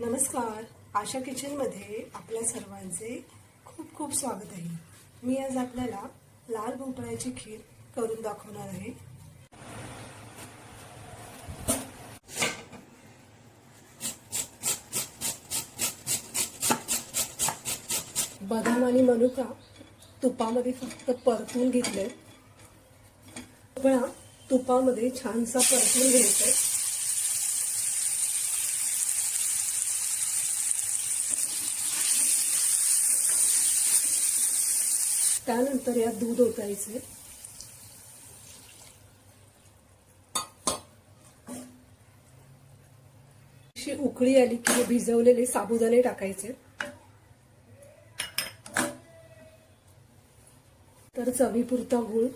नमस्कार. आशा किचनमध्ये आपल्या सर्वांचे खूप खूप स्वागत आहे. मी आज आपल्याला लाल भोपळ्याची खीर करून दाखवणार आहे. बदाम आणि मनुका तुपामध्ये फक्त परतून घेतले भोपळा तुपामध्ये छानसा परतून घ्यायचा त्यानंतर यात दूध ओतायचे अशी उकळी आली की हे भिजवलेले साबुदाणे टाकायचे. तर चवीपुरता गूळ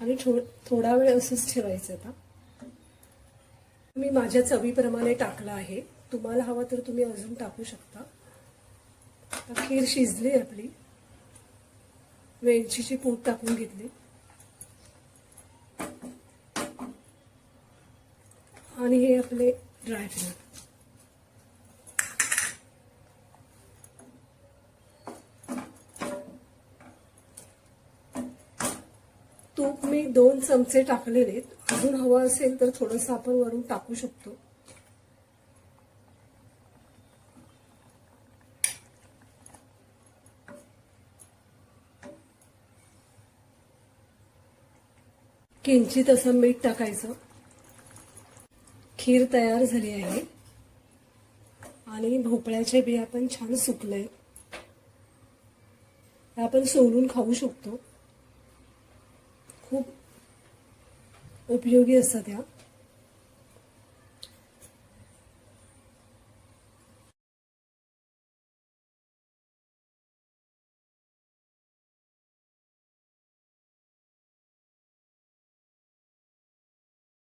आणि थो- थोडा वेळ असंच ठेवायचं आता. मी माझ्या चवीप्रमाणे टाकलं आहे. तुम्हाला हवं तर तुम्ही अजून टाकू शकता. खीर शिजली आपली. वेलचीची पूड टाकून घेतली. आणि हे आपले ड्रायफ्रूट तूप मी दोन चमचे टाकलेले आहेत. अजून हवं असेल तर थोडंसं आपण वरून टाकू शकतो. किंचित असं मीठ टाकायचं. खीर तयार झाली आहे. आणि भोपळ्याचे बिया पण छान सुकले. आपण सोलून खाऊ शकतो खूप उपयोगी असतात या.